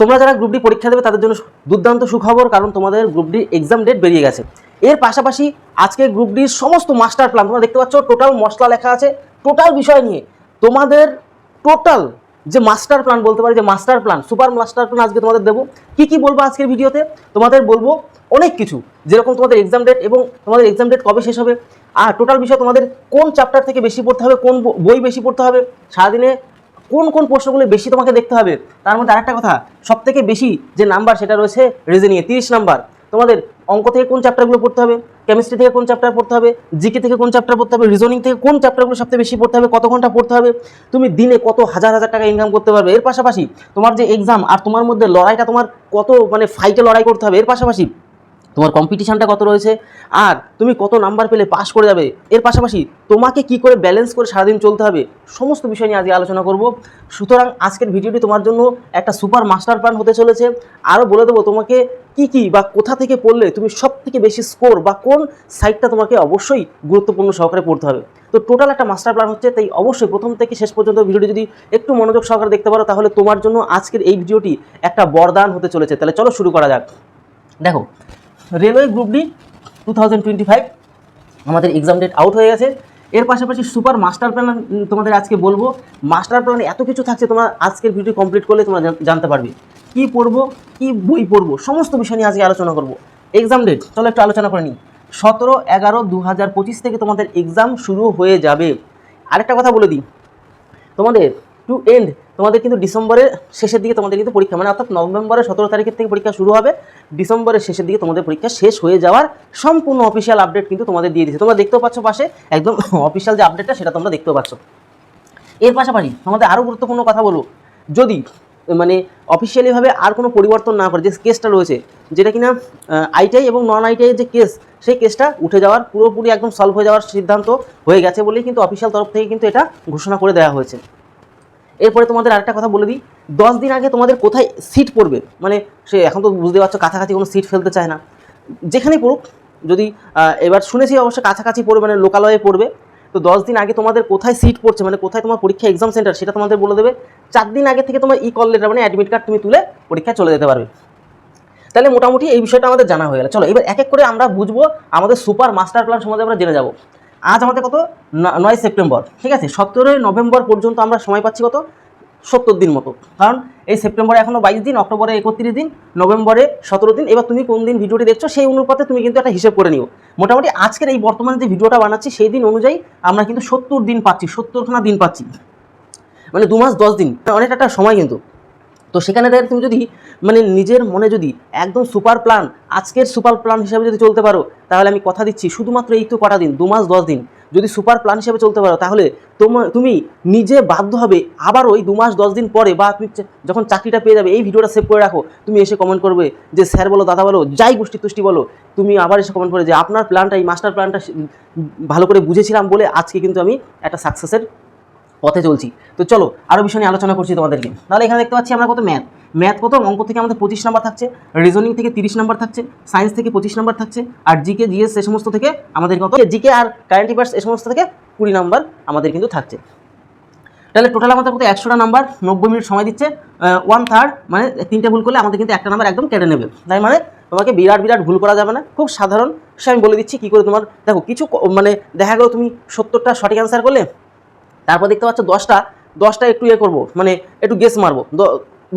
তোমরা যারা group D পরীক্ষা দেবে, তাদের জন্য দুর্দান্ত সুখবর, কারণ তোমাদের গ্রুপ ডি এক্সাম ডেট বেরিয়ে গেছে। এর পাশাপাশি আজকে গ্রুপ ডির সমস্ত মাস্টার প্ল্যান তোমরা দেখতে পাচ্ছ টোটাল মশলা লেখা আছে। টোটাল বিষয় নিয়ে তোমাদের টোটাল যে মাস্টার প্ল্যান বলতে পারি, যে master plan super master plan আজকে তোমাদের দেবো। কি কি বলব আজকের ভিডিওতে? তোমাদের বলব অনেক কিছু, যেরকম তোমাদের এক্সাম ডেট এবং তোমাদের এক্সাম ডেট কবে শেষ হবে। আর টোটাল বিষয় তোমাদের কোন চ্যাপ্টার থেকে বেশি পড়তে হবে, কোন বই বেশি পড়তে হবে, সারাদিনে কোন কোন প্রশ্নগুলো বেশি তোমাকে দেখতে হবে? তার মধ্যে আরেকটা কথা সব থেকে বেশি যে নাম্বার সেটা রয়েছে রিজনিংয়ে তিরিশ নাম্বার তোমাদের অঙ্ক থেকে কোন চ্যাপ্টারগুলো পড়তে হবে? কেমিস্ট্রি থেকে কোন চ্যাপ্টার পড়তে হবে? জিকে থেকে কোন চ্যাপ্টার পড়তে হবে? রিজনিং থেকে কোন চ্যাপ্টারগুলো সবথেকে বেশি পড়তে হবে? কত ঘণ্টা পড়তে হবে? তুমি দিনে কত হাজার হাজার টাকা ইনকাম করতে পারবে? এর পাশাপাশি তোমার যে এক্সাম আর তোমার মধ্যে লড়াইটা তোমার কত মানে ফাইটে লড়াই করতে হবে? এর পাশাপাশি তোমার কম্পিটিশানটা কত রয়েছে? আর তুমি কত নাম্বার পেলে পাস করে যাবে? এর পাশাপাশি তোমাকে কি করে ব্যালেন্স করে সারাদিন চলতে হবে? সমস্ত বিষয় নিয়ে আজকে আলোচনা করব। সুতরাং আজকের ভিডিওটি তোমার জন্য একটা সুপার মাস্টার প্ল্যান হতে চলেছে। আরও বলে দেবো তোমাকে কি কি বা কোথা থেকে পড়লে তুমি সব থেকে বেশি স্কোর বা কোন সাইটটা তোমাকে অবশ্যই গুরুত্বপূর্ণ সহকারে পড়তে হবে। তো টোটাল একটা মাস্টার প্ল্যান হচ্ছে, তাই অবশ্যই প্রথম থেকে শেষ পর্যন্ত ভিডিওটি যদি একটু মনোযোগ সহকারে দেখতে পারো, তাহলে তোমার জন্য আজকের এই ভিডিওটি একটা বরদান হতে চলেছে। তাহলে চলো শুরু করা যাক। দেখো railway group D two thousand twenty five আমাদের এক্সাম ডেট আউট হয়ে গেছে। এর পাশাপাশি সুপার মাস্টার প্ল্যান তোমাদের আজকে বলব। মাস্টার প্ল্যানে এত কিছু থাকছে, তোমরা আজকের ভিডিও কমপ্লিট করলে তোমরা জান- জানতে পারবে। কি পড়ব, কি বই পড়ব, সমস্ত বিষয় নিয়ে আজকে আলোচনা করব। এক্সাম ডেট চলো একটু আলোচনা করে নিই। সতেরো এগারো দু হাজার পঁচিশ থেকে তোমাদের এক্সাম শুরু হয়ে যাবে। আরেকটা কথা বলে দিই। তোমাদের টু এন্ড তোমাদের কিন্তু ডিসেম্বরের শেষের দিকে তোমাদের কিন্তু পরীক্ষা মানে অর্থাৎ নভেম্বরের সতেরো তারিখের থেকে পরীক্ষা শুরু হবে। ডিসেম্বরের শেষের দিকে তোমাদের পরীক্ষা শেষ হয়ে যাওয়ার সম্পূর্ণ অফিসিয়াল আপডেট কিন্তু তোমাদের দিয়ে দিচ্ছে তোমরা দেখতেও পাচ্ছ পাশে, একদম অফিসিয়াল যে আপডেটটা সেটা তোমরা দেখতেও পাচ্ছ। এর পাশাপাশি তোমাদের আরও গুরুত্বপূর্ণ কথা বলো যদি মানে অফিসিয়ালিভাবে আর কোনো পরিবর্তন না করে, যে কেসটা রয়েছে, যেটা কিনা আইটিআই এবং নন আইটিআই যে কেস সেই কেসটা উঠে যাওয়ার, পুরোপুরি একদম সলভ হয়ে যাওয়ার সিদ্ধান্ত হয়ে গেছে বলেই কিন্তু অফিসিয়াল তরফ থেকে কিন্তু এটা ঘোষণা করে দেওয়া হয়েছে। এরপরে তোমাদের আরেকটা কথা বলে দিই। দশ দিন আগে তোমাদের কোথায় সিট পড়বে? মানে সে এখন তো বুঝতে পারছ কাছাকাছি কোনো সিট ফেলতে চায় না। যেখানেই পড়ুক, যদি এবার শুনেছি অবশ্য কাছাকাছি পড়বে মানে লোকালয়ে পড়বে। তো দশ দিন আগে তোমাদের কোথায় সিট পড়ছে? মানে কোথায় তোমার পরীক্ষা এক্সাম সেন্টার সেটা তোমাদের বলে দেবে। চার দিন আগে থেকে তোমার ই কল লেটার মানে অ্যাডমিট কার্ড তুমি তুলে পরীক্ষায় চলে যেতে পারবে। তাহলে মোটামুটি এই বিষয়টা আমাদের জানা হয়ে গেল। চলো, এবার এক এক করে আমরা বুঝব, আমাদের সুপার মাস্টার প্ল্যান সম্বন্ধে আমরা জেনে যাব। আজ আমাদের কত? নয় সেপ্টেম্বর। ঠিক আছে? সতেরোই নভেম্বর পর্যন্ত আমরা সময় পাচ্ছি কত? সত্তর দিন মতো। কারণ এই সেপ্টেম্বরে এখনও বাইশ দিন, অক্টোবরে একত্রিশ দিন, নভেম্বরে সতেরো দিন, এবার তুমি কোন দিন ভিডিওটি দেখছ সেই অনুপাতে তুমি কিন্তু একটা হিসেব করে নিও। মোটামুটি আজকের এই বর্তমানে যে ভিডিওটা বানাচ্ছি সেই দিন অনুযায়ী আমরা কিন্তু সত্তর দিন পাচ্ছি, সত্তরখানা দিন পাচ্ছি। মানে দু মাস দশ দিন। অনেকটা একটা সময় কিন্তু। তো সেখানে দেখে তুমি যদি মানে নিজের মনে যদি একদম সুপার প্ল্যান আজকের সুপার প্ল্যান হিসাবে যদি চলতে পারো, তাহলে আমি কথা দিচ্ছি শুধুমাত্র এই তো কটা দিন, দু মাস, দশ দিন। যদি সুপার প্ল্যান হিসাবে চলতে পারো, তাহলে তোমার তুমি নিজে বাধ্য হবে আবার ওই দু মাস, দশ দিন পরে বা তুমি যখন চাকরিটা পেয়ে যাবে, এই ভিডিওটা সেভ করে রাখো। তুমি এসে কমেন্ট করবে যে, স্যার বলো, দাদা বলো, যাই গোষ্ঠী তুষ্টি বলো। তুমি আবার এসে কমেন্ট করে যে, আপনার প্ল্যানটা এই মাস্টার প্ল্যানটা ভালো করে বুঝেছিলাম বলে আজকে কিন্তু আমি একটা সাকসেসের পথে চলছি। তো চলো আরও বিষয় নিয়ে আলোচনা করছি তোমাদেরকে। তাহলে এখানে দেখতে পাচ্ছি আমরা কত ম্যাথ ম্যাথ কত অঙ্ক থেকে আমাদের পঁচিশ নাম্বার থাকছে রিজনিং থেকে তিরিশ নাম্বার থাকছে সায়েন্স থেকে পঁচিশ নাম্বার থাকছে, আর জিকে জিএস এ সমস্ত থেকে আমাদের কত? জিকে আর কারেন্ট অ্যাফেয়ার্স এ সমস্ত থেকে কুড়ি নাম্বার আমাদের কিন্তু থাকছে। তাহলে টোটাল আমাদের কত? একশোটা নাম্বার নব্বই মিনিট সময় দিচ্ছে ওয়ান থার্ড মানে তিনটে ভুল করলে আমাদের কিন্তু একটা নাম্বার একদম কেটে নেবে। তাই মানে তোমাকে বিরাট বিরাট ভুল করা যাবে না, খুব সাধারণ। সে আমি বলে দিচ্ছি, কী করে তোমার, দেখো, কিছু মানে দেখা গেলো তুমি সত্তরটা সঠিক অ্যান্সার করলে তারপর দেখতে পাচ্ছ দশটা দশটা একটু ইয়ে করব মানে একটু গেস মারবো।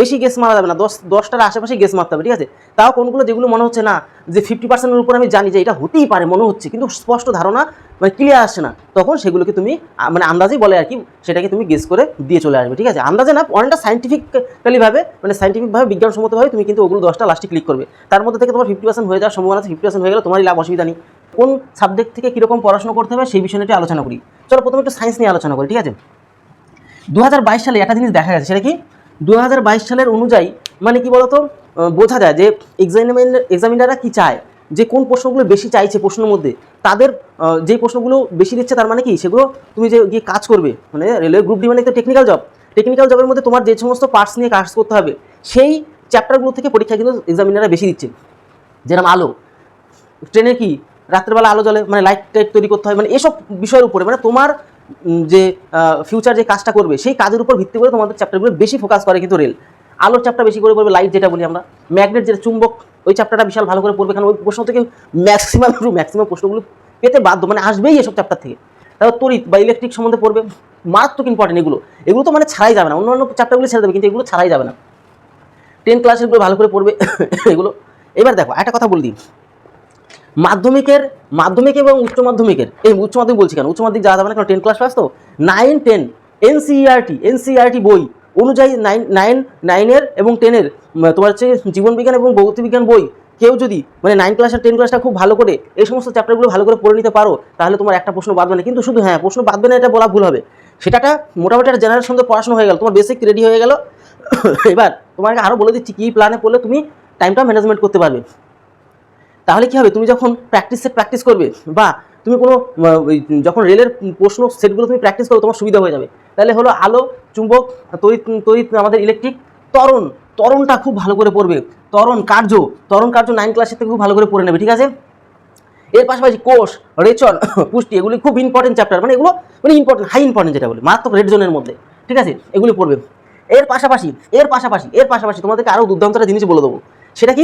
বেশি গেস মারা যাবে না, দশ, দশটার আশেপাশে গেস মারতে হবে, ঠিক আছে? তাও কোনগুলো যেগুলো মনে হচ্ছে না, যে ফিফটি পার্সেন্টের উপর আমি জানি যে এটা হতেই পারে, মনে হচ্ছে, কিন্তু স্পষ্ট ধারণা মানে ক্লিয়ার আসছে না, তখন সেগুলোকে তুমি মানে আন্দাজেই বলে আর কি, সেটাকে তুমি গেস করে দিয়ে চলে আসবে, ঠিক আছে? আন্দাজে না, অনেকটা সাইন্টিফিক্যালিভাবে মানে সাইন্টিফিকভাবে বিজ্ঞানসম্মতভাবে তুমি কিন্তু ওগুলো দশটা লাস্টে ক্লিক করবে। তার মধ্যে থেকে তোমার ফিফটি পার্সেন্ট হয়ে যাওয়ার সম্ভাবনা আছে ফিফটি পার্সেন্ট হয়ে গেলে তোমারই লাভ, অসুবিধা নেই। কোন সাবজেক্ট থেকে কীরকম পড়াশোনা করতে হবে সেই বিষয়টি আলোচনা করি। চলো প্রথমে একটু সায়েন্স নিয়ে আলোচনা করি, ঠিক আছে? দু হাজার বাইশ সালে একটা জিনিস দেখা গেছে, সেটা কি? দু হাজার বাইশ সালের অনুযায়ী মানে কি বলতো? বোঝা যায় যে এক্সামিনার এক্সামিনাররা কি চায়? যে কোন প্রশ্নগুলো বেশি চাইছে প্রশ্নের মধ্যে, তাদের যেই প্রশ্নগুলো বেশি দিচ্ছে তার মানে কি? সেগুলো তুমি যে গিয়ে কাজ করবে মানে রেলওয়ে গ্রুপ ডি মানে তো টেকনিক্যাল জব টেকনিক্যাল জবের মধ্যে তোমার যে সমস্ত পার্টস নিয়ে কাজ করতে হবে, সেই চ্যাপ্টারগুলো থেকে পরীক্ষা কিন্তু এক্সামিনাররা বেশি দিচ্ছে। যেরকম আলো ট্রেনে কি? রাত্রেবেলা আলো জ্বলে মানে লাইট টাইট তৈরি করতে হয় মানে এসব বিষয়ের উপরে মানে তোমার যে ফিউচার যে কাজটা করবে, সেই কাজের উপর ভিত্তি করে তোমাদের চ্যাপ্টারগুলো বেশি ফোকাস করে কিন্তু রেল আলোর চাপটা বেশি করে পড়বে লাইট যেটা বলি আমরা। ম্যাগনেট যেটা, চুম্বক, ওই চাপটাটা বিশাল ভালো করে পড়বে, কারণ ওই প্রশ্ন থেকে ম্যাক্সিমাম ম্যাক্সিমাম প্রশ্নগুলো পেতে বাধ্য মানে আসবেই এসব চ্যাপ্টার থেকে। তারপর তড়িৎ বা ইলেকট্রিক সম্বন্ধে পড়বে, মারাত্মক ইম্পর্টেন্ট এগুলো। এগুলো তো মানে ছাড়াই যাবে না অন্য অন্য চ্যাপ্টারগুলো ছেড়ে দেবে, কিন্তু এগুলো ছাড়াই যাবে না। টেন ক্লাসের ক্লাসেরগুলো ভালো করে পড়বে, এগুলো। এবার দেখো, একটা কথা বলে দিই। মাধ্যমিকের, মাধ্যমিক এবং উচ্চ মাধ্যমিকের। এই উচ্চ মাধ্যমিক বলছি কেন? উচ্চ মাধ্যমিক যাওয়া যাবে না কারণ টেন ক্লাস পাস তো? নাইন টেন এনসিইআরটি এনসিইআরটি বই। অনুযায়ী নাইন নাইন নাইনের এবং টেনের তোমার হচ্ছে জীবনবিজ্ঞান এবং ভৌতবিজ্ঞান বই। কেউ যদি মানে নাইন ক্লাস আর টেন ক্লাসটা খুব ভালো করে এই সমস্ত চ্যাপ্টারগুলো ভালো করে পড়ে নিতে পারো, তাহলে তোমার একটা প্রশ্ন বাদবে না। কিন্তু শুধু হ্যাঁ প্রশ্ন বাদবে না, এটা বলা ভুল হবে। সেটাটা মোটামুটি একটা জেনারেল সঙ্গে পড়াশোনা হয়ে গেল। তোমার বেসিক রেডি হয়ে গেল। এবার তোমাকে আরও বলে দিচ্ছি, কী প্ল্যানে পড়লে তুমি টাইমটা ম্যানেজমেন্ট করতে পারবে। তাহলে কি হবে? তুমি যখন প্র্যাকটিস সেট প্র্যাকটিস করবে বা তুমি কোনো যখন রেলের প্রশ্ন সেটগুলো তুমি প্র্যাকটিস করো তোমার সুবিধা হয়ে যাবে। তাহলে হলো আলো, চুম্বক, তড়িৎ তড়িৎ আমাদের ইলেকট্রিক তরণ তরণটা খুব ভালো করে পড়বে। তরণ কার্য তরণ কার্য নাইন ক্লাসের থেকে খুব ভালো করে পড়ে নেবে, ঠিক আছে? এর পাশাপাশি কোষ, রেচন, পুষ্টি, এগুলি খুব ইম্পর্টেন্ট চ্যাপ্টার মানে এগুলো মানে ইম্পর্টেন্ট হাই ইম্পর্টেন্ট যেটা বলে, মারাত্মক রেড জোনের মধ্যে, ঠিক আছে? এগুলি পড়বে। এর পাশাপাশি এর পাশাপাশি এর পাশাপাশি তোমাদেরকে আরও দুর্দান্ত একটা জিনিস বলে দেবো। সেটা কি?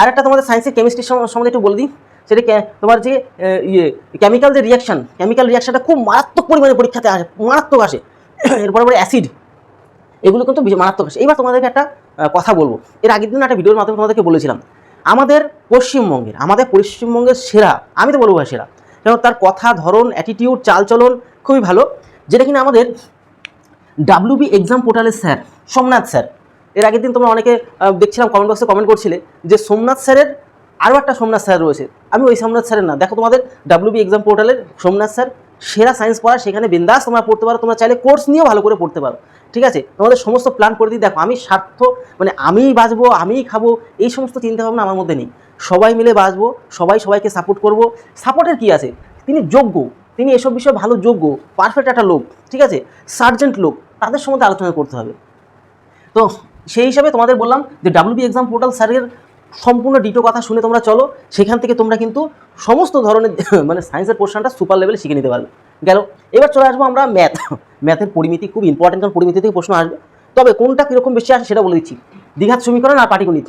আরেকটা তোমাদের সায়েন্সের কেমিস্ট্রির সম্বন্ধে একটু বলে দিই। সেটা তোমার যে ইয়ে কেমিক্যাল যে রিয়াকশন কেমিক্যাল রিয়াকশনটা খুব মারাত্মক পরিমাণে পরীক্ষাতে আসে, মারাত্মক আসে। এরপরে পরে অ্যাসিড এগুলো কিন্তু মারাত্মক আসে। এইবার তোমাদেরকে একটা কথা বলব। এর আগের দিন একটা ভিডিওর মাধ্যমে তোমাদেরকে বলেছিলাম। আমাদের পশ্চিমবঙ্গের আমাদের পশ্চিমবঙ্গের সেরা, আমি তো বলব সেরা কারণ তার কথা, ধরন অ্যাটিটিউড চালচলন খুবই ভালো। যেটা কিনা আমাদের ডাব্লিউবি এক্সাম পোর্টালের স্যার সোমনাথ স্যার এর আগের দিন তোমরা অনেকে দেখছিলাম কমেন্ট বক্সে কমেন্ট করছিলে যে সোমনাথ স্যারের আরও একটা সোমনাথ স্যার রয়েছে। আমি ওই সোমনাথ স্যারের না। দেখো তোমাদের ডাব্লিউবি এক্সাম পোর্টালের সোমনাথ স্যার সেরা সায়েন্স পড়া সেখানে বিন্দাস তোমরা পড়তে পারো। তোমরা চাইলে কোর্স নিয়েও ভালো করে পড়তে পারো। ঠিক আছে? তোমাদের সমস্ত প্ল্যান করে দিই। দেখো, আমি স্বার্থ মানে আমিই বাঁচবো, আমিই খাব, এই সমস্ত চিন্তাভাবনা আমার মধ্যে নেই। সবাই মিলে বাঁচবো, সবাই সবাইকে সাপোর্ট করব। সাপোর্টের কি আছে? তিনি যোগ্য, তিনি এসব বিষয়ে ভালো যোগ্য পারফেক্ট একটা লোক, ঠিক আছে? সার্জেন্ট লোক, তাদের সম্বন্ধে আলোচনা করতে হবে। তো সেই হিসাবে তোমাদের বললাম যে ডাব্লিউবি এক্সাম পোর্টাল স্যারের সম্পূর্ণ ডিটো কথা শুনে তোমরা চলো, সেখান থেকে তোমরা কিন্তু সমস্ত ধরনের মানে সায়েন্সের পোর্শনটা সুপার লেভেলে শিখে নিতে পারবে। গেল। এবার চলে আসব আমরা ম্যাথ ম্যাথের পরিমিতি খুব ইম্পর্টেন্ট কারণ পরিমিতি থেকে প্রশ্ন আসবে। তবে কোনটা কীরকম বেশি আসে সেটা বলে দিচ্ছি। দ্বিঘাত সমীকরণ আর পাটিগণিত।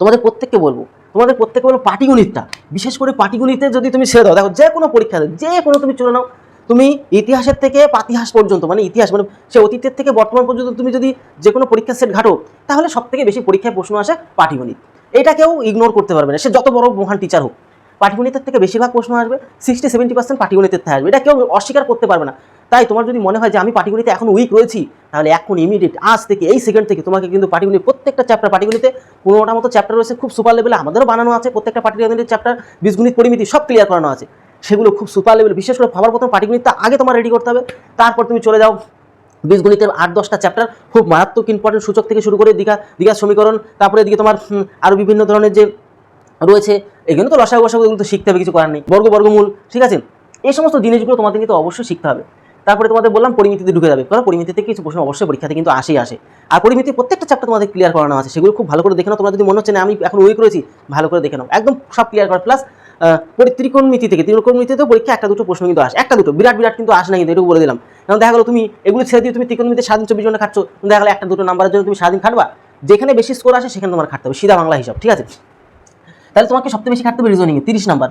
তোমাদের প্রত্যেককে বলব, তোমাদের প্রত্যেককে বলব পাটিগণিতটা। বিশেষ করে পাটিগণিতে যদি তুমি ছেড়ে দাও, দেখো যে কোনো পরীক্ষাতে যে কোনো তুমি চলে নাও তুমি ইতিহাসের থেকে পাতিহাস পর্যন্ত মানে ইতিহাস মানে সে অতীতের থেকে বর্তমান পর্যন্ত তুমি যদি যে কোনো পরীক্ষার সেট ঘাটো, তাহলে সব থেকে বেশি পরীক্ষায় প্রশ্ন আসে পাটিগণিত। এটা কেউ ইগনোর করতে পারবে না। সে যত বড় মহান টিচার হোক, পাটিগণিতের থেকে বেশিরভাগ প্রশ্ন আসবে সিক্সটি সেভেন্টি পার্সেন্ট পাটিগণিতের থেকে আসবে। এটা কেউ অস্বীকার করতে পারবে না। তাই তোমার যদি মনে হয় যে আমি পাটিগণিতে এখন উইক রয়েছি, তাহলে এখন ইমিডিয়েট আজ থেকে, এই সেকেন্ড থেকে তোমাকে কিন্তু পাটিগণিত, প্রত্যেকটা চ্যাপ্টার পাটিগণিতে পনেরোটা মতো চ্যাপ্টার রয়েছে, খুব সুপার লেভেলে আমাদেরও বানানো আছে। প্রত্যেকটা পাটিগণিতের চ্যাপ্টার বীজগণিত পরিমিতি সব ক্লিয়ার করানো আছে। সেগুলো খুব সুপার লেভেল বিশেষ করে সবার প্রথম পাটিগণিতটা আগে তোমার রেডি করতে হবে। তারপর তুমি চলে যাও বীজগণিতের আট দশটা চ্যাপ্টার খুব মারাত্মক ইম্পর্টেন্ট সূচক থেকে শুরু করে দীঘা দীঘার সমীকরণ, তারপরে এদিকে তোমার আরও বিভিন্ন ধরনের যে রয়েছে, এগুলো তো রসায়ন বসাগু এগুলো তো শিখতে হবে, কিছু করার নেই। বর্গ, বর্গমূল, ঠিক আছে? এই সমস্ত জিনিসগুলো তোমাদের কিন্তু অবশ্যই শিখতে হবে। তারপরে তোমাদের বললাম পরিমিতিতে ঢুকে যাবে। কারণ পরিমিতিতে কিছু প্রশ্ন অবশ্যই পরীক্ষাতে কিন্তু আসেই আসে। আর পরিমিতি প্রত্যেকটা চ্যাপ্টার তোমাদের ক্লিয়ার করানো আছে। সেগুলো খুব ভালো করে দেখে নাও, তোমরা যদি মনে হচ্ছে না আমি এখন উইক রয়েছি, ভালো করে দেখে নাও। একদম সব ক্লিয়ার করা প্লাস ত্রিকোণমিতি থেকে ত্রিকোণমিতিতেও পরীক্ষা একটা দুটো প্রশ্ন কিন্তু আসে, একটা দুটো, বিরাট বিরাট কিন্তু আসে না কিন্তু, এটুকু বলে দিলাম। কারণ দেখা গেলো তুমি এগুলো ছেড়ে দিয়ে তুমি ত্রিকোণমিতি সারাদিন চব্বিশ ঘণ্টা খাচ্ছ দেখা গেলো একটা দুটো নাম্বারের জন্য তুমি সারাদিন খাটবা, যেখানে বেশি স্কোর আসে সেখানে তোমার খাটতে হবে, সিধা বাংলা হিসাব, ঠিক আছে? তাহলে তোমাকে সবথেকে বেশি খাটতে হবে রিজনিংয়ে তিরিশ নাম্বার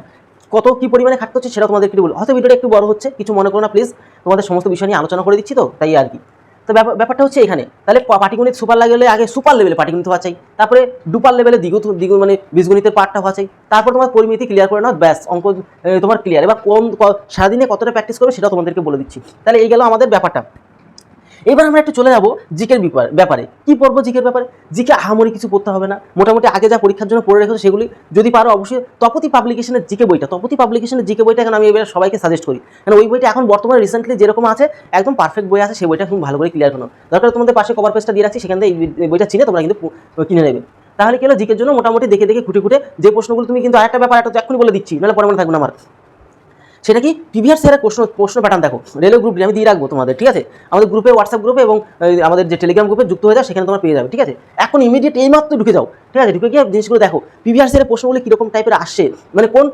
কত কি পরিমাণে খাটতে হচ্ছে সেটা তোমাদের একটু বলব হয়তো ভিডিওটা একটু বড় হচ্ছে, কিছু মনে করো না প্লিজ তোমাদের সমস্ত বিষয় নিয়ে আলোচনা করে দিচ্ছি তো, তাই আর কি। তো ব্যাপার- ব্যাপারটা হচ্ছে এখানে। তাহলে পাটিগণিত সুপার লাগলে আগে সুপার লেভেলে পাটিগণিত হওয়া চাই। তারপরে ডুপার লেভেলে দ্বিগুণ দ্বিগুণ মানে বীজগণিতের পার্টটা হওয়া চাই। তারপর তোমার পরিমিতি ক্লিয়ার করে নাও, ব্যাস, অঙ্ক তোমার ক্লিয়ার এবার কোন সারাদিনে কতটা প্র্যাকটিস করবে সেটা তোমাদেরকে বলে দিচ্ছি। তাহলে এই গেল আমাদের ব্যাপারটা। এবার আমরা একটু চলে যাব জিকের ব্যাপার। কি পড়ব জিকের ব্যাপারে? জিকে আহামরি কিছু পড়তে হবে না। মোটামুটি আগে যা পরীক্ষার জন্য পড়ে রেখেছো সেগুলি যদি পারো অবশ্যই তপতি পাবলিকেশনের জিকে বইটা, তপতি পাবলিকেশনের জিকে বইটা এখন আমি এবার সবাইকে সাজেস্ট করি। কারণ ওই বইটা এখন বর্তমানে রিসেন্টলি যেরকম আছে, একদম পারফেক্ট বই আছে, সেই বইটা খুব ভালো করে ক্লিয়ার করো দরকার তোমাদের পাশে কভার পেজটা দিয়ে রাখছি, সেখান থেকে এই বইটা চিনে তোমরা কিন্তু কিনে নেবে। তাহলে কি হলো? জিকের জন্য মোটামুটি দেখে দেখে খুঁটে খুঁটে যে প্রশ্নগুলো তুমি কিন্তু আরেকটা ব্যাপার, একটা এক্ষুনি বলে দিচ্ছি, নাহলে পরে মনে থাকবে না আমার সেটা কি প্রিভিয়াস ইয়ারের প্রশ্ন প্রশ্ন প্যাটার্ন দেখো। রেলওয়ে গ্রুপ আমি দিয়ে রাখব তোমাদের, ঠিক আছে? আমাদের গ্রুপে হোয়াটসঅ্যাপ গ্রুপে এবং আমাদের যে টেলিগ্রাম গ্রুপে যুক্ত হয়ে যাও, সেখানে তোমার পেয়ে যাবে, ঠিক আছে? এখন ইমিডিয়েট এই মাত্র ঢুকে যাও, ঠিক আছে? ঢুকে গিয়ে জিনিসগুলো দেখো প্রিভিয়াস ইয়ারের প্রশ্নগুলি কীরকম টাইপের আসছে মানে কোন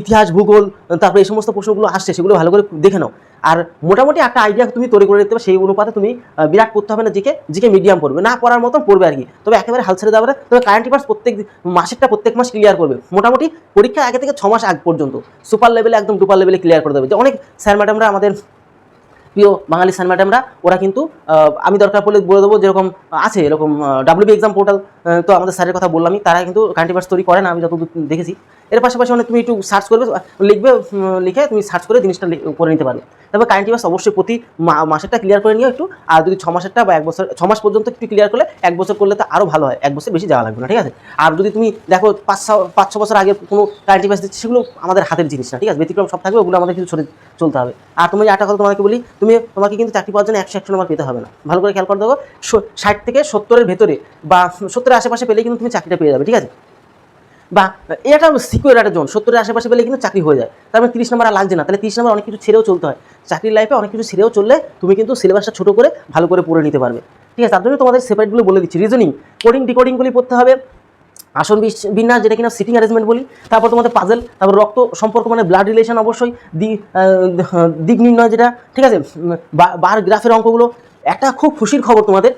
ইতিহাস, ভূগোল, তারপরে এই সমস্ত প্রশ্নগুলো আসছে, সেগুলো ভালো করে দেখে নাও। আর মোটামুটি একটা আইডিয়া তুমি তৈরি করে নিতে সেই অনুপাতে তুমি বিরাট পড়তে হবে না, জিকে জিকে মিডিয়াম পড়বে। না পড়ার মতন পড়বে আর কি। তবে একেবারে হাল ছেড়ে দেওয়া তবে কারেন্ট অ্যাফেয়ার্স প্রত্যেক মাসেরটা প্রত্যেক মাস ক্লিয়ার করবে। মোটামুটি পরীক্ষা আগে থেকে ছ মাস আগ পর্যন্ত। সুপার লেভেলে একদম ডুপার লেভেলে ক্লিয়ার করে দেবে। যে অনেক স্যার ম্যাডামরা আমাদের প্রিয় বাঙালি স্যার ম্যাডামরা ওরা কিন্তু আমি দরকার পড়লে বলে দেবো, যেরকম আছে, এরকম ডাব্লিউবি এক্সাম পোর্টাল তো আমাদের স্যারের কথা বললামই, তারা কিন্তু কারেন্ট অ্যাফেয়ার্স তৈরি করে না, আমি যতদূর দেখেছি। এর পাশাপাশি অনেক তুমি একটু সার্চ করবে, লিখবে লিখে তুমি সার্চ করে জিনিসটা করে নিতে পারবে। তবে কারেন্ট অ্যাফেয়ার্স অবশ্যই প্রতি মাসেরটা ক্লিয়ার করে নিও একটু, আর যদি ছ মাসেরটা বা এক বছর, ছ মাস পর্যন্ত একটু ক্লিয়ার করলে, এক বছর করলে তো আরও ভালো হয়, এক বছর বেশি যাওয়া লাগবে না, ঠিক আছে? আর যদি তুমি দেখো পাঁচ পাঁচ ছ বছর আগে কোনো কারেন্ট অ্যাফেয়ার্স দিচ্ছে, সেগুলো আমাদের হাতের জিনিস না, ঠিক আছে? ব্যতিক্রম সব থাকবে, ওগুলো আমাদের কিছু চলতে হবে। আর তুমি একটা কথা তোমাকে বলি, তুমি, তোমাকে কিন্তু চাকরি পাওয়ার জন্য একশো একশো নম্বর পেতে হবে না। ভালো করে খেয়াল করে দেখো ষাট থেকে সত্তরের ভেতরে বা সত্তরের আশেপাশে পেলে কিন্তু তুমি চাকরিটা পেয়ে যাবে, ঠিক আছে? বা এটা সিকিউর একটা জোন, সত্তরের আশেপাশে পেলে কিন্তু চাকরি হয়ে যায়। তার মানে তিরিশ নম্বর আর লাগছে না। তাহলে তিরিশ নম্বর অনেক কিছু ছেড়েও চলতে হয়। চাকরির লাইফে অনেক কিছু ছেড়েও চললে তুমি কিন্তু সিলেবাসটা ছোটো করে ভালো করে পড়ে নিতে পারবে। ঠিক আছে, তার জন্য তোমাদের সেপারেটগুলো বলে দিচ্ছি। রিজনিং কোডিং ডিকোডিংগুলি পড়তে হবে। আসন বিন্যাস যেটা কিনা সিটিং অ্যারেঞ্জমেন্ট বলি। তারপর তোমাদের পাজেল তারপর রক্ত সম্পর্ক মানে ব্লাড রিলেশন অবশ্যই। দিক নির্ণয় যেটা, ঠিক আছে? বার গ্রাফের অঙ্কগুলো। একটা খুব খুশির খবর তোমাদের,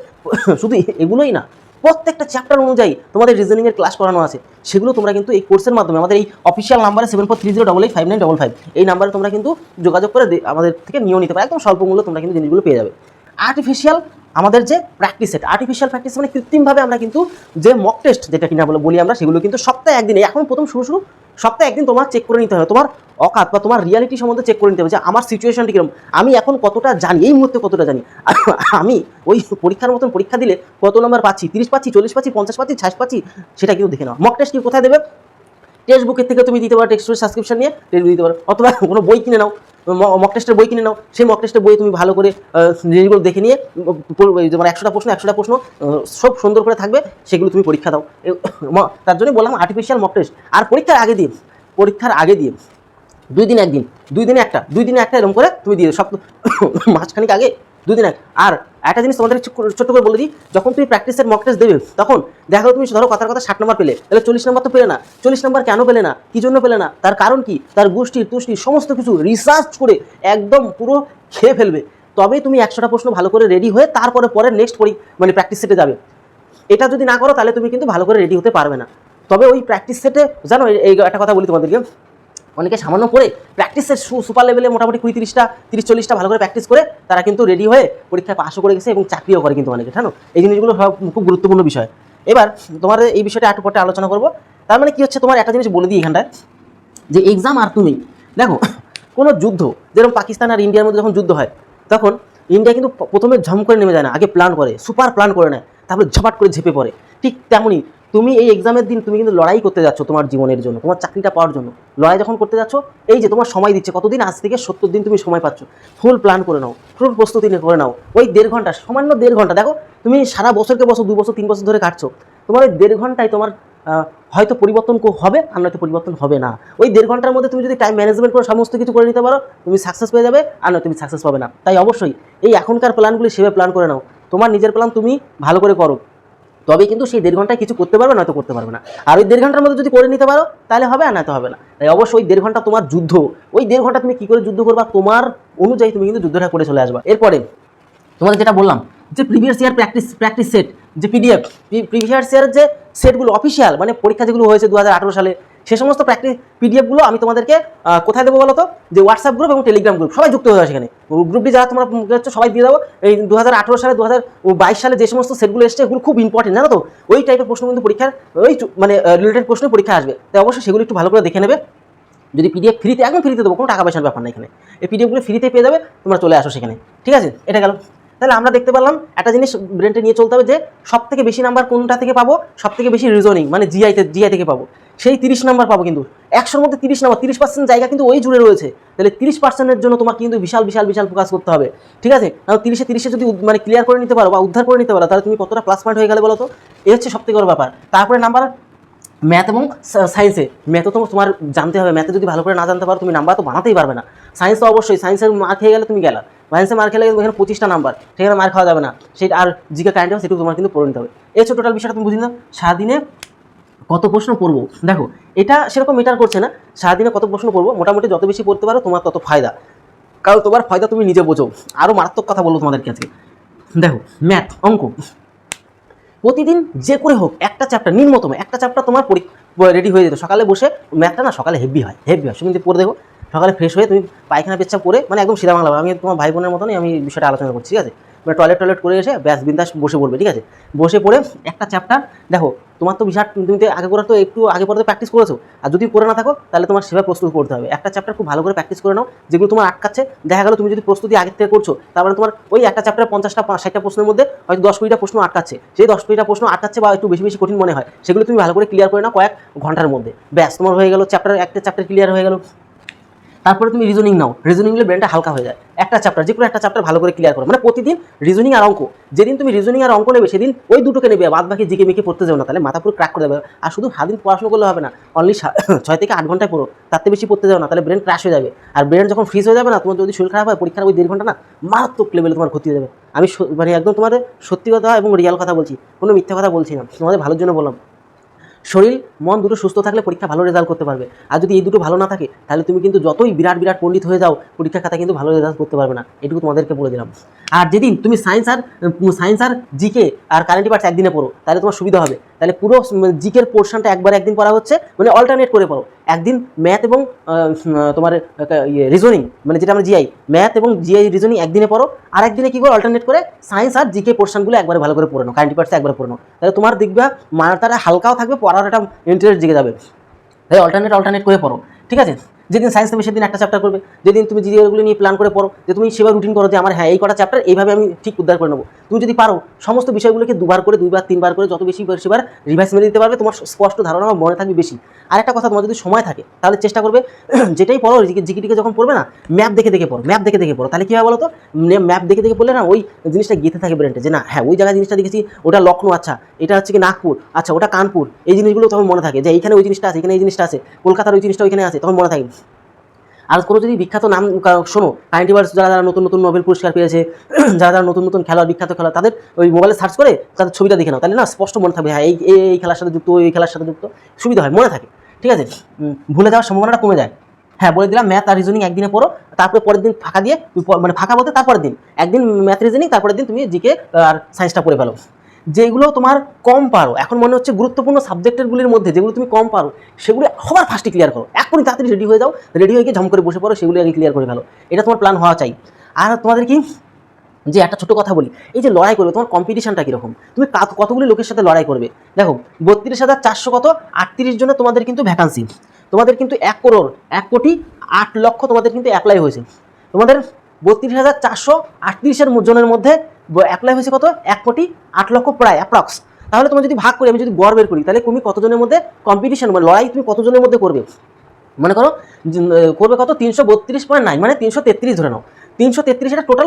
শুধু এগুলোই না, প্রত্যেকটা চ্যাপ্টার অনুযায়ী তোমাদের রিজনিংয়ের ক্লাস করানো আছে। সেগুলো তোমরা কিন্তু এই কোর্সের মাধ্যমে, আমাদের এই অফিসিয়াল নাম্বারে seven four three zero double eight five nine double five এই নাম্বারে তোমরা কিন্তু যোগাযোগ করে আমাদের থেকে নিয়েও নিতে পারো। একদম স্বল্প মূল্য তোমরা কিন্তু জিনিসগুলো পেয়ে যাবে। আর্টিফিশিয়াল আমাদের যে প্র্যাকটিস সেট আর্টিফিশিয়াল প্র্যাকটিস মানে কৃত্রিমভাবে আমরা কিন্তু যে মক টেস্ট যেটা কিনা বলে বলি আমরা, সেগুলো কিন্তু সপ্তাহে একদিন এখন প্রথম শুরু শুরু, সপ্তাহে একদিন তোমার চেক করে নিতে হবে। তোমার অকাত বা তোমার রিয়ালিটি সম্বন্ধে চেক করে নিতে হবে যে আমার সিচুয়েশনটি কীরকম? আমি এখন কতটা জানি, এই মুহূর্তে কতটা জানি? আমি ওই পরীক্ষার মতন পরীক্ষা দিলে কত নম্বর পাচ্ছি? তিরিশ পাচ্ছি, চল্লিশ পাচ্ছি, পঞ্চাশ পাচ্ছি ছাশ পাচ্ছি, সেটা কিন্তু দেখে নাও মক টেস্ট কি কোথায় দেবে? টেক্সট বুকের থেকে তুমি দিতে পারো টেক্সট সাবস্ক্রিপশন নিয়ে টেক্সট দিতে পারো। অথবা কোনো বই কিনে নাও মক টেস্টের বই কিনে নাও, সেই মক টেস্টের বই তুমি ভালো করে জিনিসগুলো দেখে নিয়ে যেমন একশোটা প্রশ্ন একশোটা প্রশ্ন সব সুন্দর করে থাকবে, সেগুলো তুমি পরীক্ষা দাও। তার জন্য বললাম আর্টিফিশিয়াল মক টেস্ট আর পরীক্ষার আগে দিয়ে, পরীক্ষার আগে দিয়ে দুই দিন একদিন, দুই দিনে একটা, দুই দিনে একটা এরকম করে তুমি দিয়ে। সব মাঝখানিক আগে দুই দিন আর একটা জিনিস তোমাদের ছোট্ট করে বলে দিই, যখন তুমি প্র্যাকটিসের মক টেস্ট দেবে, তখন দেখো তুমি ধরো কথার কথা ষাট নম্বর পেলে, তাহলে চল্লিশ নম্বর তো পেলে না। চল্লিশ নম্বর কেন পেলে না? কি জন্য পেলে না? তার কারণ কি? তার গোষ্ঠী, তুষ্টি, সমস্ত কিছু রিসার্চ করে একদম পুরো খেয়ে ফেলবে। তবে তুমি একশোটা প্রশ্ন ভালো করে রেডি হয়ে তারপরে পরে নেক্সট পরি মানে প্র্যাকটিস সেটে যাবে। এটা যদি না করো, তাহলে তুমি কিন্তু ভালো করে রেডি হতে পারবে না। তবে ওই প্র্যাকটিস সেটে জানো এই একটা কথা বলি তোমাদেরকে। অনেকে সামান্য করে প্র্যাকটিসের সু সুপার লেভেলে মোটামুটি কুড়ি তিরিশটা, তিরিশ চল্লিশটা ভালো করে প্র্যাকটিস করে তারা কিন্তু রেডি হয়ে পরীক্ষায় পাশও করে গেছে এবং চাকরিও করে কিন্তু অনেকে, জানো? এই জিনিসগুলো সব খুব গুরুত্বপূর্ণ বিষয়। এবার তোমার এই বিষয়টা একটু পরে আলোচনা করব। তার মানে কি হচ্ছে? তোমার একটা জিনিস বলে দিই এখানটায়, যে এক্সাম আর তুমি, দেখো, কোনো যুদ্ধ, যেরকম পাকিস্তান আর ইন্ডিয়ার মধ্যে যখন যুদ্ধ হয়, তখন ইন্ডিয়া কিন্তু প্রথমে ঝম করে নেমে যায় না, আগে প্ল্যান করে সুপার প্ল্যান করে নেয়, তারপরে ঝপাট করে ঝেপে পড়ে, ঠিক তেমনই তুমি এই এক্সামের দিন তুমি কিন্তু লড়াই করতে যাচ্ছ তোমার জীবনের জন্য, তোমার চাকরিটা পাওয়ার জন্য। লড়াই যখন করতে যাচ্ছ, এই যে তোমার সময় দিচ্ছে, কতদিন আজ থেকে সত্তর দিন তুমি সময় পাচ্ছ? ফুল প্ল্যান করে নাও ফুল প্রস্তুতি নিয়ে করে নাও। ওই দেড় ঘণ্টা, সামান্য দেড় ঘণ্টা, দেখো, তুমি সারা বছরকে বছর, দু বছর, তিন বছর ধরে কাটছো। তোমার ওই দেড় ঘন্টায় তোমার হয়তো পরিবর্তন হবে, আর নয়তো পরিবর্তন হবে না। ওই দেড় ঘণ্টার মধ্যে তুমি যদি টাইম ম্যানেজমেন্ট করে সমস্ত কিছু করে নিতে পারো, তুমি সাকসেস পেয়ে যাবে, আর নয়, তুমি সাকসেস পাবে না। তাই অবশ্যই, এই এখনকার প্ল্যানগুলি সেভাবে প্ল্যান করে নাও। তোমার নিজের প্ল্যান তুমি ভালো করে করো। তবে কিন্তু সেই দেড় ঘন্টায় কিছু করতে পারবে, নয়তো করতে পারবে না। আর ওই দেড় ঘণ্টার মধ্যে যদি করে নিতে পারো, তাহলে হবে আর নয়তো হবে না। তাই অবশ্যই ওই দেড় ঘণ্টা তোমার যুদ্ধ, ওই দেড় ঘণ্টা তুমি কী করে যুদ্ধ করবা, তোমার অনুযায়ী তুমি কিন্তু যুদ্ধটা করে চলে আসবা। এরপরে তোমাদের যেটা বললাম, যে previous year practice practice set যে পিডিএফ প্রিভিয়াস ইয়ারের যে সেটগুলো অফিসিয়াল মানে পরীক্ষা যেগুলো হয়েছে দু হাজার আঠারো সালে সে সমস্ত প্র্যাকটিস পিডিএফগুলো আমি তোমাদেরকে কোথায় দেবো বলো তো যে হোয়াটসঅ্যাপ গ্রুপ এবং টেলিগ্রাম গ্রুপ সবাই যুক্ত হয়ে যাবে সেখানে। গ্রুপটি যারা তোমরা হচ্ছে সবাই দিয়ে দেবো এই দু হাজার আঠারো সালে দু হাজার বাইশ সালে যে সমস্ত সেটগুলো এসছে, এগুলো খুব ইম্পর্টেন্ট জানো তো? ওই টাইপের প্রশ্ন কিন্তু পরীক্ষার, ওই মানে রিলেটেড প্রশ্ন পরীক্ষা আসবে। তাই অবশ্যই সেগুলো একটু ভালো করে দেখে নেবে। যদি পিডিএফ ফ্রিতে একদম ফ্রিতে দেবো, কোনো টাকা পয়সার ব্যাপার না এখানে। এই পিডিএফগুলো ফ্রিতে পেয়ে যাবে, তোমরা চলে আসো সেখানে। ঠিক আছে? এটা গেল। তাহলে আমরা দেখতে পারলাম একটা জিনিস ব্রেনটে নিয়ে চলতে হবে যে সব থেকে বেশি নাম্বার কোনটা থেকে পাবো সব থেকে বেশি রিজনিং মানে জিআইতে জিআই থেকে পাবো। সেই তিরিশ নাম্বার পাবো কিন্তু। একশোর মধ্যে তিরিশ নাম্বার তিরিশ পার্সেন্ট জায়গা কিন্তু ওই জুড়ে রয়েছে। তাহলে তিরিশ পার্সেন্টের জন্য তোমাকে কিন্তু বিশাল বিশাল বিশাল ফোকাস করতে হবে। ঠিক আছে? কারণ তিরিশে তিরিশে যদি মানে ক্লিয়ার করে নিতে পারো বা উদ্ধার করে নিতে পারো, তাহলে তুমি কতটা প্লাস পয়েন্ট হয়ে গেলে বলো তো? এই হচ্ছে সব থেকে বড় ব্যাপার। তারপরে নাম্বার ম্যাথ এবং সায়েন্সে ম্যাথও তো তোমার জানতে হবে। ম্যাথে যদি ভালো করে না জানতে পারো, তুমি নাম্বার তো বানাতেই পারবে না। সায়েন্স তো অবশ্যই। সায়েন্সের মার খেয়ে গেলে তুমি গেলা। সায়েন্সে মার খেলে এখানে পঁচিশটা নাম্বার সেখানে মার খাওয়া যাবে না। সেটা আর জিকে কারেন্ট হবে সেটুকু তোমার কিন্তু পড়ে নিতে হবে। এই টোটাল বিষয়টা তুমি বুঝি না সারাদিনে কত প্রশ্ন পড়ব? দেখো, এটা সেরকম মেটার করছে না। সারাদিনে কত প্রশ্ন পড়ব? মোটামুটি যত বেশি পড়তে পারো, তোমার তত ফায়দা। কারণ তোমার ফায়দা তুমি নিজে বোঝো। আরও মারাত্মক কথা বলব তোমাদেরকে আজকে। দেখো ম্যাথ অঙ্ক। প্রতিদিন যে করে হোক, একটা চ্যাপ্টার নিম্নতম, একটা চ্যাপ্টার তোমার রেডি হয়ে যেত। সকালে বসে ম্যাথটা না সকালে হেভি হয় হেভি হয়। তুমি পড়ে দেখো, সকালে ফ্রেশ হয়ে তুমি পায়খানা পেচ্ছা করে মানে একদম সিধা বাংলা আমি তোমার ভাই বোনের মতনই আমি বিষয়টা আলোচনা করছি, ঠিক আছে? মানে টয়লেট টয়লেট করে এসে ব্যাস বিন্দাস বসে পড়বে, ঠিক আছে? বসে পড়ে একটা চ্যাপ্টার দেখো, তোমার তো বিশাল, তুমি তো আগে করে তো একটু আগে পরে তো প্র্যাকটিস করেছ। আর যদি করে না থাকো, তাহলে তোমার সেভাবে প্রস্তুত করতে হবে। একটা চ্যাপ্টার খুব ভালো করে প্র্যাকটিস করে নাও, যেগুলো তোমার আটকাচ্ছে। দেখা গেলো তুমি যদি প্রস্তুতি আগে থেকে করছ তারপরে তোমার ওই একটা চ্যাপ্টার পঞ্চাশটা ষাটটা প্রশ্নের মধ্যে হয়তো দশ কুড়িটা প্রশ্ন আটকাচ্ছে। সেই দশ কুড়িটা প্রশ্ন আটকাচ্ছে বা একটু বেশি বেশি কঠিন মনে হয়, সেগুলো তুমি ভালো করে ক্লিয়ার করে নাও কয়েক ঘণ্টার মধ্যে। ব্যাস, তোমার হয়ে গেলো চ্যাপ্টার একটা চ্যাপ্টার ক্লিয়ার হয়ে গেলো। তারপরে তুমি রিজনিং নাও। রিজনিং নিলে ব্রেনটা হালকা হয়ে যায়। একটা চ্যাপ্টার যে কোনো একটা চ্যাপ্টার ভালো করে ক্লিয়ার করো। মানে প্রতিদিন রিজনিং আর অঙ্ক। যেদিন তুমি রিজনিং আর অঙ্ক নেবে, সেদিন ওই দুটোকে নেবে বাদ বাকি জিকে মিকে পড়তে যাও না। তাহলে মাথা পুরো ক্র্যাক করে দেবে। আর শুধু হাদিন পড়াশোনা করলে হবে না। অনলি ছয় থেকে আট ঘন্টায় পড়ো। তার থেকে বেশি পড়তে যাও না, তাহলে ব্রেন ক্র্যাশ হয়ে যাবে। আর ব্রেন যখন ফ্রিজ হয়ে যাবে না, তোমার যদি শরীর খারাপ হয়, পরীক্ষার ওই দেড় ঘণ্টা না, মারাত্মক লেভেলে তোমার ক্ষতি হয়ে যাবে। আমি মানে একদম তোমাদের সত্যি কথা এবং রিয়াল কথা বলছি। কোনো মিথ্যা কথা বলছি না। তোমাদের ভালোর জন্য বললাম। শরীর, মন দুটো সুস্থ থাকলে পরীক্ষা ভালো রেজাল্ট করতে পারবে। আর যদি এই দুটো ভালো না থাকে, তাহলে তুমি কিন্তু যতই বিরাট বিরাট পণ্ডিত হয়ে যাও পরীক্ষা খাতা কিন্তু ভালো রেজাল্ট করতে পারবে না। এটুকু তোমাদেরকে বলে দিলাম। আর যেদিন তুমি সায়েন্স আর সায়েন্স আর জিকে আর কারেন্ট অ্যাফেয়ার্স একদিনে পড়ো, তাহলে তোমার সুবিধা হবে। তাহলে পুরো জিকের পোর্শনটা একবার একদিন পড়া হচ্ছে মানে অল্টারনেট করে পড়ো। একদিন ম্যাথ এবং তোমার ইয়ে রিজনিং মানে যেটা আমরা জিআই ম্যাথ এবং জিআই রিজনিং একদিনে পড়ো, আর একদিনে কী করো অল্টারনেট করে সায়েন্স আর জিকে পোর্শনগুলো একবারে ভালো করে পড়ে নাও কারেন্ট অ্যাফেয়ার্স একবার পড়ে নাও। তাহলে তোমার দেখবে মাথাটা হালকাও থাকবে পড়ার একটা ইন্টারেস্ট জেগে যাবে। তাই অল্টারনেট অল্টারনেট করে পড়ো, ঠিক আছে? যেদিন সায়েন্স নেবে সেদিন একটা চ্যাপ্টার করবে, যেদিন তুমি জিডিওগুলো নিয়ে প্ল্যান করে পড়ো, যে তুমি সেভাবে রুটিন করো যে আমার হ্যাঁ এই কটা চ্যাপ্টার এইভাবে আমি ঠিক উদ্ধার করে নেব। তুমি যদি পারো, সমস্ত বিষয়গুলোকে দুবার করে, দুইবার, তিনবার করে, যত বেশি সেবার রিভাইস মেরে দিতে পারবে, তোমার স্পষ্ট ধারণা আমার মনে থাকবে বেশি। আর একটা কথা, তোমার যদি সময় থাকে, তাহলে চেষ্টা করবে, যেটাই পড়ো জিকিটিকে যখন পড়বে না ম্যাপ দেখে দেখে পড়ো ম্যাপ দেখে দেখে পড়ো। তাহলে কী হয় বলো তো ম্যাপ দেখে দেখে পড়লে না, ওই জিনিসটা গেঁথে থাকে ব্রেনটে যে না হ্যাঁ ওই জায়গায় জিনিসটা দেখেছি, ওটা লখনৌ আচ্ছা এটা হচ্ছে কি নাগপুর আচ্ছা ওটা কানপুর, এই জিনিসগুলো তখন মনে থাকে, যে এইখানে ওই জিনিসটা আছে এখানে এই জিনিসটা আছে, কলকাতার ওই জিনিসটা ওইখানে আছে, তখন মনে থাকে আর কোনো যদি বিখ্যাত নাম শোনো কারেন্ট যারা যারা নতুন নতুন নোবেল পুরস্কার পেয়েছে, যারা যারা নতুন নতুন খেলোয়াড় বিখ্যাত খেলোয়াড় তাদের ওই মোবাইলে সার্চ করে, তাদের ছবিটা দেখে নাও। তাহলে না, স্পষ্ট মনে থাকবে হ্যাঁ এই এই খেলার সাথে যুক্ত, এই খেলার সাথে যুক্ত। সুবিধা হয়, মনে থাকে, ঠিক আছে? ভুলে যাওয়ার সম্ভাবনাটা কমে যায়। হ্যাঁ বলে দিলাম ম্যাথ আর রিজনিং একদিনে পড়ো, তারপরে পরের দিন ফাঁকা দিয়ে মানে ফাঁকা বলতে তারপরের দিন। একদিন ম্যাথ রিজনিং তারপরের দিন তুমি জিকে আর সায়েন্সটা পড়ে ফেলো। যেগুলো তোমার কম পারো। এখন মনে হচ্ছে গুরুত্বপূর্ণ সাবজেক্টেরগুলির মধ্যে যেগুলো তুমি কম পারো, সেগুলো সবার ফার্স্টে ক্লিয়ার করো। এখনই তাড়াতাড়ি রেডি হয়ে যাও। রেডি হয়ে গিয়ে ঝম করে বসে পড়ো, সেগুলো আগে ক্লিয়ার করে ফেলো। এটা তোমার প্ল্যান হওয়া চাই। আর তোমাদের কি? যে একটা ছোটো কথা বলি। এই যে লড়াই করবে, তোমার কম্পিটিশনটা কীরকম? তুমি কাত- কতগুলি লোকের সাথে লড়াই করবে? দেখো, বত্রিশ হাজার চারশো কত? আটত্রিশ জন্য তোমাদের কিন্তু ভ্যাকান্সি তোমাদের কিন্তু এক করোড় এক কোটি আট লক্ষ তোমাদের কিন্তু অ্যাপ্লাই হয়েছে। তোমাদের বত্রিশ হাজার চারশো আটত্রিশের জনের মধ্যে অ্যাপ্লাই হয়েছে কত? এক কোটি আট লক্ষ প্রায় অ্যাপ্রক্স তাহলে তোমার যদি ভাগ করি, আমি যদি গড় বের করি, তাহলে তুমি কতজনের মধ্যে কম্পিটিশন মানে লড়াই তুমি কতজনের মধ্যে করবে? মনে করো করবে কত? তিনশো বত্রিশ পয়েন্ট নাইন মানে তিনশো তেত্রিশ ধরে নাও। তিনশো তেত্রিশ এটা টোটাল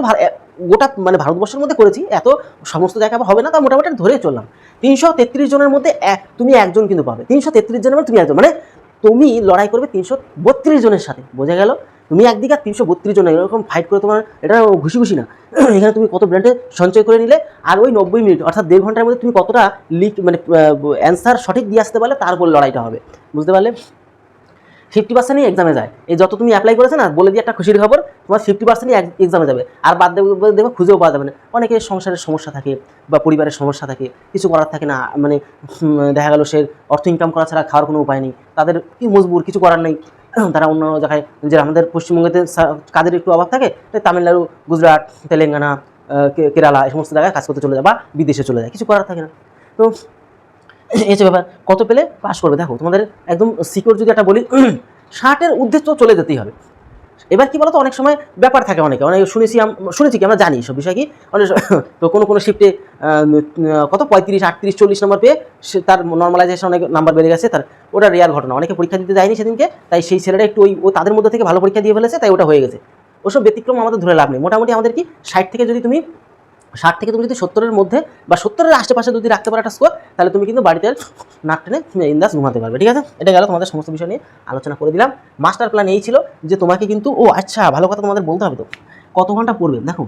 গোটা মানে ভারতবর্ষের মধ্যে করেছি, এত সমস্ত জায়গা হবে না, তা মোটামুটি ধরে চললাম। তিনশো তেত্রিশ জনের মধ্যে এক, তুমি একজন কিন্তু পাবে। তিনশো তেত্রিশ জনের মধ্যে তুমি একজন মানে তুমি লড়াই করবে তিনশো বত্রিশ জনের সাথে, বোঝা গেল? তুমি একদিকে তিনশো বত্রিশ জন, এরকম ফাইট করে তোমার, এটা ঘুষি ঘুষি না। এখানে তুমি কত ব্র্যান্ডে সঞ্চয় করে নিলে, আর ওই নব্বই মিনিট, অর্থাৎ দেড় ঘণ্টার মধ্যে তুমি কতটা লিক মানে অ্যান্সার সঠিক দিয়ে আসতে পারলে, তার উপর লড়াইটা হবে। বুঝতে পারলে? ফিফটি পার্সেন্টই এক্সামে যায়। এই যত তুমি অ্যাপ্লাই করেছ না, বলে দিয়ে একটা খুশির খবর, তোমার ফিফটি পার্সেন্টই এক্সামে যাবে। আর বাদ দেবে দেখবে খুঁজেও পাওয়া যাবে না। অনেকের সংসারের সমস্যা থাকে, বা পরিবারের সমস্যা থাকে, কিছু করার থাকে না মানে দেখা গেল সে অর্থ ইনকাম করা ছাড়া খাওয়ার কোনো উপায় নেই, তাদের কি মজবুর, কিছু করার নেই। তারা অন্য জায়গায়, যে আমাদের পশ্চিমবঙ্গেতে কাজের একটু অভাব থাকে, তাই তামিলনাড়ু, গুজরাট, তেলেঙ্গানা কেরালা এই সমস্ত জায়গায় কাজ করতে চলে যায় বা বিদেশে চলে যায়, কিছু করার থাকে না। তো এই যে ব্যাপার, কত পেলে পাস করবে? দেখো, তোমাদের একদম সিকিউর যদি একটা বলি, ষাটের উদ্দেশ্য চলে যেতেই হবে। এবার কি বলতো, অনেক সময় ব্যাপার থাকে অনেকে। অনেক শুনেছি শুনেছি কি আমরা জানি সব বিষয় কি? অনেক তো কোনো কোনো শিফটে কত? পঁয়ত্রিশ, আটত্রিশ, চল্লিশ নম্বর পেয়ে সে তার নর্মালাইজেশন অনেক নাম্বার বেড়ে গেছে, তার ওটা রেয়ার ঘটনা। অনেকে পরীক্ষা দিতে যায়নি সেদিনকে, তাই সেই ছেলেটা একটু ওই, ও তাদের মধ্যে থেকে ভালো পরীক্ষা দিয়ে ফেলেছে, তাই ওটা হয়ে গেছে। ওসব ব্যতিক্রম আমাদের ধরে লাভ নেই। মোটামুটি আমাদের কি, ষাট থেকে যদি তুমি ষাট থেকে তুমি যদি সত্তরের মধ্যে বা সত্তরের আশেপাশে যদি রাখতে পারো একটা স্কোর তাহলে তুমি কিন্তু বাড়িতে নাক টেনে ইন্দাস ঘুমাতে পারবে, ঠিক আছে? এটা গেল তোমাদের সমস্ত বিষয় নিয়ে আলোচনা করে দিলাম। মাস্টার প্ল্যান এই ছিল যে তোমাকে কিন্তু, ও আচ্ছা ভালো কথা তোমাদের বলতে হবে তো। কত ঘণ্টা পড়বে? দেখো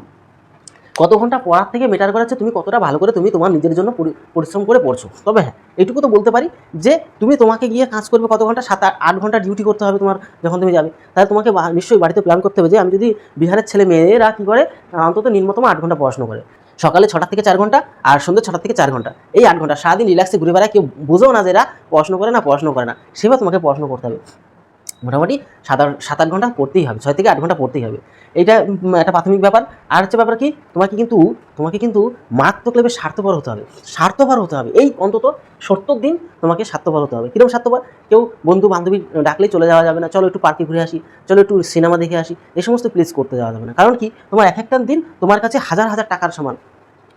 কত ঘণ্টা পড়ার থেকে মেটার করা হচ্ছে তুমি কতটা ভালো করে তুমি তোমার নিজের জন্য পরি- পরিশ্রম করে পড়ছো। তবে হ্যাঁ এটুকু তো বলতে পারি যে, তুমি তোমাকে গিয়ে কাজ করবে কত ঘণ্টা? সাত আট- ঘণ্টা ডিউটি করতে হবে তোমার যখন তুমি যাবে। তাহলে তোমাকে নিশ্চয়ই বাড়িতে প্ল্যান করতে হবে যে, আমি যদি বিহারের ছেলে মেয়েরা কী করে, অন্তত নিম্নতম আট ঘণ্টা পড়াশোনা করে। সকালে ছটা থেকে চার ঘণ্টা আর সন্ধ্যে ছটা থেকে চার ঘণ্টা। এই আট ঘণ্টা সারাদিন রিল্যাক্সে ঘুরে বেড়ায়, কেউ বোঝেও না যে এরা পড়াশোনা করে না, পড়াশোনা করে না। সেভাবে তোমাকে পড়াশোনা করতে হবে। মোটামুটি সাত সাত আট ঘণ্টা পড়তেই হবে, ছয় থেকে আট ঘণ্টা পড়তেই হবে। এটা একটা প্রাথমিক ব্যাপার। আর হচ্ছে ব্যাপার কি, তোমাকে কিন্তু তোমাকে কিন্তু মারাত্মক লেভেল স্বার্থপর হতে হবে, স্বার্থপর হতে হবে। এই অন্তত সত্তর দিন তোমাকে স্বার্থপর হতে হবে। কীরকম স্বার্থপর? কেউ বন্ধু বান্ধবী ডাকলেই চলে যাওয়া যাবে না। চলো একটু পার্কে ঘুরে আসি, চলো একটু সিনেমা দেখে আসি। এই সমস্ত প্লেস করতে যাওয়া যাবে না। কারণ কি, তোমার এক একটা দিন তোমার কাছে হাজার হাজার টাকার সমান।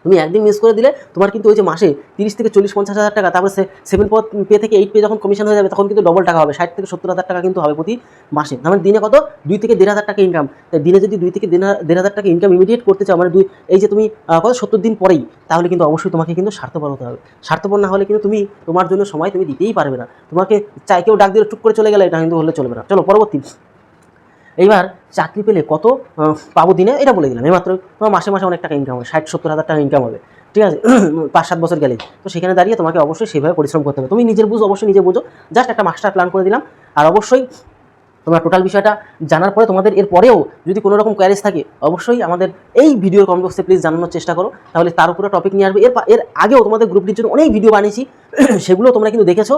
তুমি একদিন মিস করে দিলে তোমার কিন্তু ওই যে মাসে তিরিশ থেকে চল্লিশ, পঞ্চাশ হাজার টাকা, তারপরে সেভেন পথ পে থেকে এইট পে যখন কমিশন হয়ে যাবে, তখন কিন্তু ডবল টাকা হবে, ষাট থেকে সত্তর হাজার টাকা কিন্তু হবে প্রতি মাসে। মানে দিনে কত? দুই থেকে দেড় হাজার টাকা ইনকাম তাই দিনে যদি দুই থেকে দেড় হাজার টাকা ইনকাম ইমিডিয়েট করতে চাও মানে দুই, এই যে তুমি কত? সত্তর দিন পরেই, তাহলে কিন্তু অবশ্যই তোমাকে কিন্তু স্বার্থপর হতে হবে। স্বার্থপর না হলে কিন্তু তুমি, তোমার জন্য সময় তুমি দিতেই পারবে না। তোমাকে চাই, কেউ ডাক দিলে টুক করে চলে গেলে, এটা কিন্তু হলে চলবে না। চলো, পরবর্তী। এইবার চাকরি পেলে কত পাবো দিনে? এটা বলে দিলাম। এইমাত্র, তোমার মাসে মাসে অনেক টাকা ইনকাম হবে, ষাট, সত্তর হাজার টাকা ইনকাম হবে। ঠিক আছে? পাঁচ, সাত বছর গেলেই। তো সেখানে দাঁড়িয়ে তোমাকে অবশ্যই সেভাবে পরিশ্রম করতে হবে। তুমি নিজের বুঝো, অবশ্যই নিজে বুঝো। জাস্ট একটা মাস্টার প্ল্যান করে দিলাম। আর অবশ্যই তোমরা টোটাল বিষয়টা জানার পরে তোমাদের এর পরেও যদি কোনো রকম কোয়ারিজ থাকে, অবশ্যই আমাদের এই ভিডিওর কমেন্ট বক্সে প্লিজ জানানোর চেষ্টা করো। তাহলে তার উপরে টপিক নিয়ে আসবে। এর এর আগেও তোমাদের গ্রুপটির জন্য অনেক ভিডিও বানিয়েছি। সেগুলো তোমরা কিন্তু দেখেছ।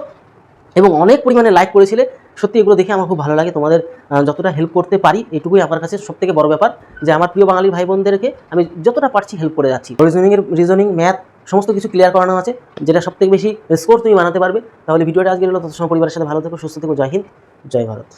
এবং অনেক পরিমাণে লাইক করেছিলে। সত্যি এগুলো দেখে আমার খুব ভালো লাগে। তোমাদের যতটা হেল্প করতে পারি, এটুকুই আমার কাছে সব থেকে বড় ব্যাপার যে আমার প্রিয় বাঙালি ভাই বোনদেরকে আমি যতটা পারছি হেল্প করে যাচ্ছি। রিজনিংয়ের রিজনিং ম্যাথ সমস্ত কিছু ক্লিয়ার করানো আছে। যেটা সব থেকে বেশি স্কোর তুমি বানাতে পারবে। তাহলে ভিডিওটা আজকে হলো তত সময় পরিবারের সাথে ভালো থেকো, সুস্থ থেকো। জয় হিন্দ, জয় ভারত।